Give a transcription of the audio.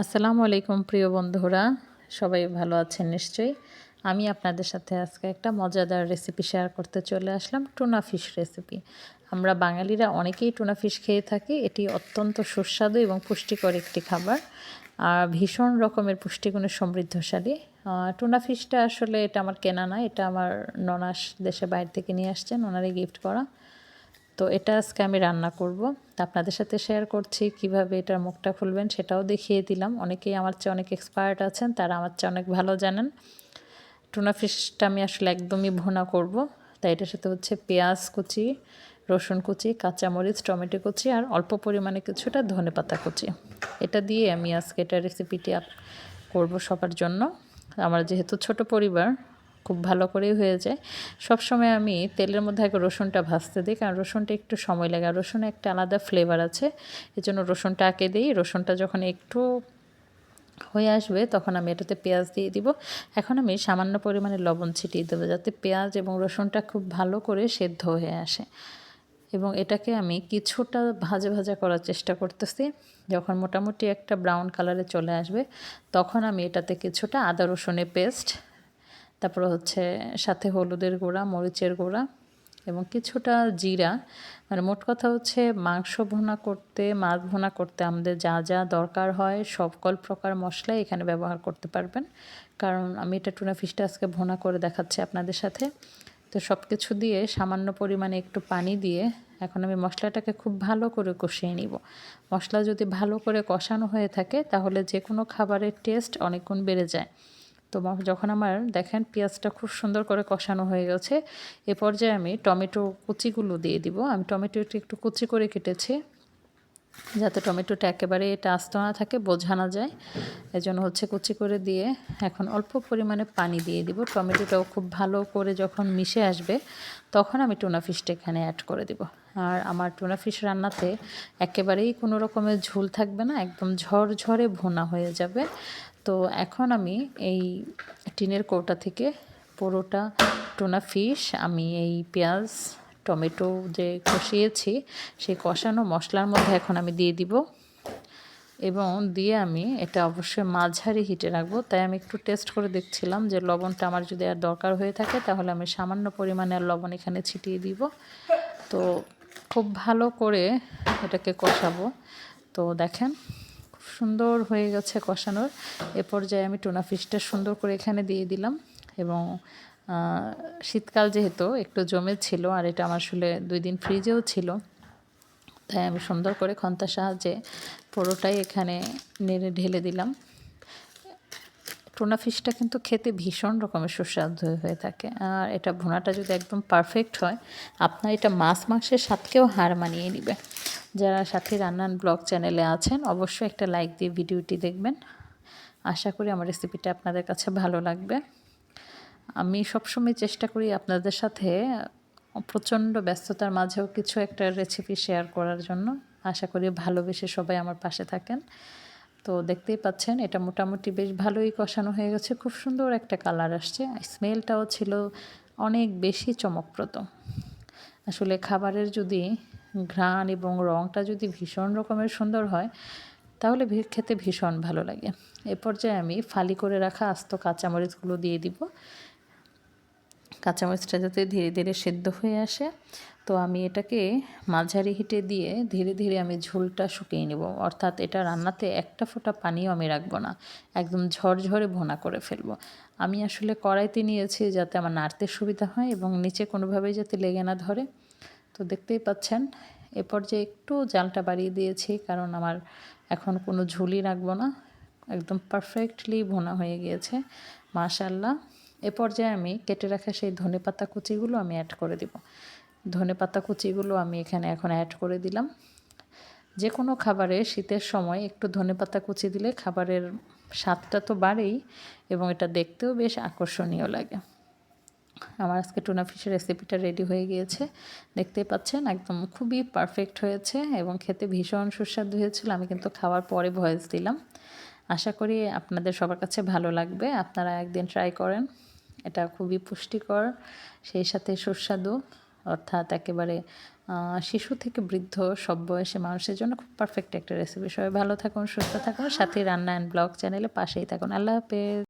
আসসালামু আলাইকুম প্রিয় বন্ধুরা। সবাই ভালো আছেন নিশ্চয়ই? আমি আপনাদের সাথে আজকে একটা মজাদার রেসিপি শেয়ার করতে চলে আসলাম টুনা ফিশ রেসিপি আমরা বাঙালিরা অনেকেই টুনা ফিশ খেয়ে থাকি, এটি অত্যন্ত সুস্বাদু এবং পুষ্টিকর একটি খাবার আর ভীষণ রকমের পুষ্টিগুণে সমৃদ্ধশালী। টুনা ফিশটা আসলে এটা আমার কেনা না, এটা আমার ননাস দেশে বাইরে থেকে নিয়ে আসছেন, ওনারই গিফট করা। তো এটা আজকে আমি রান্না করব। আপনাদের সাথে শেয়ার করছি কীভাবে এটার মুখটা খুলবেন সেটাও দেখিয়ে দিলাম। অনেকেই আমার চেয়ে অনেক এক্সপার্ট আছেন, তারা আমার চেয়ে অনেক ভালো জানেন। টুনা ফিশটা আমি আসলে একদমই ভোনা করব। তাই এটার সাথে হচ্ছে পেঁয়াজ কুচি, রসুন কুচি, কাঁচামরিচ, টমেটো কুচি আর অল্প পরিমাণে কিছুটা ধনে পাতা কুচি। এটা দিয়ে আমি আজকে এটা রেসিপিটি করব সবার জন্য। আমার যেহেতু ছোট পরিবার খুব ভালো করেই হয়ে যায়। সব সময় আমি তেলের মধ্যে আগে রসুনটা ভাজতে দিই, কারণ রসুনটা একটু সময় লাগে। আর রসুনে একটা আলাদা ফ্লেভার আছে এই জন্য রসুনটা আঁকে দিই। রসুনটা যখন একটু হয়ে আসবে, তখন আমি এটাতে পেঁয়াজ দিয়ে দিব। এখন আমি সামান্য পরিমাণে লবণ ছিটিয়ে দেবো, যাতে পেঁয়াজ এবং রসুনটা খুব ভালো করে সেদ্ধ হয়ে আসে। এবং এটাকে আমি কিছুটা ভাজা ভাজা করার চেষ্টা করতেছি। যখন মোটামুটি একটা ব্রাউন কালারে চলে আসবে, তখন আমি এটাতে কিছুটা আদা রসুনের পেস্ট তারপর হচ্ছে সাথে হলুদের গুঁড়া, মরিচের গুঁড়া এবং কিছুটা জিরা। মানে মোট কথা হচ্ছে মাংস ভুনা করতে, মাছ ভুনা করতে আমাদের যা যা দরকার হয় সকল প্রকার মশলাই এখানে ব্যবহার করতে পারবেন। কারণ আমি এটা টুনা ফিশটা আজকে ভুনা করে দেখাচ্ছি আপনাদের সাথে। তো সব কিছু দিয়ে সামান্য পরিমাণে একটু পানি দিয়ে এখন আমি মশলাটাকে খুব ভালো করে কষিয়ে নিব। মশলা যদি ভালো করে কষানো হয়ে থাকে তাহলে যে কোনো খাবারের টেস্ট অনেকগুণ বেড়ে যায়। তো যখন আমার, দেখেন পেঁয়াজটা খুব সুন্দর করে কষানো হয়ে গেছে, এ পর্যায়ে আমি টমেটো কুচিগুলো দিয়ে দিব। আমি টমেটোটি একটু কুচি করে কেটেছি, যাতে টমেটোটা একেবারে এটা আস্ত না থাকে বোঝানো যায়। এজন্য হচ্ছে কুচি করে দিয়ে এখন অল্প পরিমাণে পানি দিয়ে দিব। টমেটোটাও খুব ভালো করে যখন মিশে আসবে, তখন আমি টুনা ফিশটা এখানে অ্যাড করে দিব। আর আমার টুনা ফিশ রান্নাতে একেবারেই কোনো রকমের ঝোল থাকবে না, একদম ঝরঝরে ভোনা হয়ে যাবে। তো এখন আমি এই টিনের কৌটা থেকে পুরোটা, টোনা ফিশ, আমি এই পেঁয়াজ, টমেটো যে কষিয়েছি, সেই কষানো মশলার মধ্যে এখন আমি দিয়ে দিব। এবং দিয়ে আমি এটা অবশ্যই মাঝারি হিটে রাখব। তাই আমি একটু টেস্ট করে দেখছিলাম যে লবণটা আমার যদি আর দরকার হয়ে থাকে, তাহলে আমি সামান্য পরিমাণে আর লবণ এখানে ছিটিয়ে দিব। তো খুব ভালো করে এটাকে কষাবো। তো দেখেন সুন্দর হয়ে গেছে কষানোর। এ পর্যায়ে আমি টুনা ফিশটা সুন্দর করে এখানে দিয়ে দিলাম এবং শীতকাল যেহেতু একটু জমে ছিল আর এটা আমার আসলে দুই দিন ফ্রিজেও ছিল, তাই আমি সুন্দর করে খন্তার সাহায্যে পুরোটাই এখানে নেড়ে ঢেলে দিলাম। টুনা ফিশটা কিন্তু খেতে ভীষণ রকমের সুস্বাদু হয়ে থাকে। আর এটা ভুনাটা যদি একদম পারফেক্ট হয়, আপনার এটা মাছ মাংসের স্বাদকেও হার মানিয়ে নেবে। যারা সাথে রান্নান ব্লগ চ্যানেলে আছেন, অবশ্যই একটা লাইক দিয়ে ভিডিওটি দেখবেন। আশা করি আমার রেসিপিটা আপনাদের কাছে ভালো লাগবে। আমি সবসময় চেষ্টা করি আপনাদের সাথে প্রচণ্ড ব্যস্ততার মাঝেও কিছু একটা রেসিপি শেয়ার করার জন্য। আশা করি ভালোবেসে সবাই আমার পাশে থাকেন। তো দেখতেই পাচ্ছেন, এটা মোটামুটি বেশ ভালোই কষানো হয়ে গেছে। খুব সুন্দর একটা কালার আসছে। স্মেলটাও ছিল অনেক বেশি চমকপ্রদ। আসলে খাবারের যদি ঘ্রাণ এবং রঙটা যদি ভীষণ রকমের সুন্দর হয়, তাহলে খেতে ভীষণ ভালো লাগে। এ পর্যায়ে আমি ফালি করে রাখা আস্ত কাঁচামরিচগুলো দিয়ে দিব। কাঁচামরিচটা যাতে ধীরে ধীরে সেদ্ধ হয়ে আসে। তো আমি এটাকে মাঝারি হিটে দিয়ে ধীরে ধীরে আমি ঝোলটা শুকিয়ে নেব। অর্থাৎ এটা রান্নাতে একটা ফোঁটা পানিও আমি রাখব না। একদম ঝরঝরে ভোনা করে ফেলব। আমি আসলে কড়াইতে নিয়েছি যাতে আমার নাড়তে সুবিধা হয় এবং নিচে কোনোভাবেই যাতে লেগে না ধরে। তো দেখতেই পাচ্ছেন এ পর্যায়ে একটু জালটা বাড়িয়ে দিয়েছি, কারণ আমার এখন কোনো ঝুলি রাখব না, একদম পারফেক্টলি ভোনা হয়ে গিয়েছে মাশাল্লাহ এ পর্যায়ে আমি কেটে রাখা সেই ধনে পাতা কুচিগুলো আমি অ্যাড করে দিব। ধনে পাতা কুচিগুলো আমি এখানে এখন অ্যাড করে দিলাম। যে কোনো খাবারে শীতের সময় একটু ধনে পাতা কুচি দিলে খাবারের স্বাদটা তো বাড়েই, এবং এটা দেখতেও বেশ আকর্ষণীয় লাগে। আমার আজকে টুনা ফিশের রেসিপিটা রেডি হয়ে গিয়েছে। দেখতেই পাচ্ছেন, একদম খুবই পারফেক্ট হয়েছে এবং খেতে ভীষণ সুস্বাদু হয়েছিল। আমি কিন্তু খাওয়ার পরে ভয়েস দিলাম। আশা করি আপনাদের সবার কাছে ভালো লাগবে। আপনারা একদিন ট্রাই করেন। এটা খুবই পুষ্টিকর, সেই সাথে সুস্বাদু। অর্থাৎ একেবারে শিশু থেকে বৃদ্ধ, সব বয়সে মানুষের জন্য খুব পারফেক্ট একটা রেসিপি সবাই ভালো থাকুন, সুস্থ থাকুন। সাথে রান্না অ্যান্ড ব্লগ চ্যানেলে পাশেই থাকুন। আল্লাহ হাফেজ।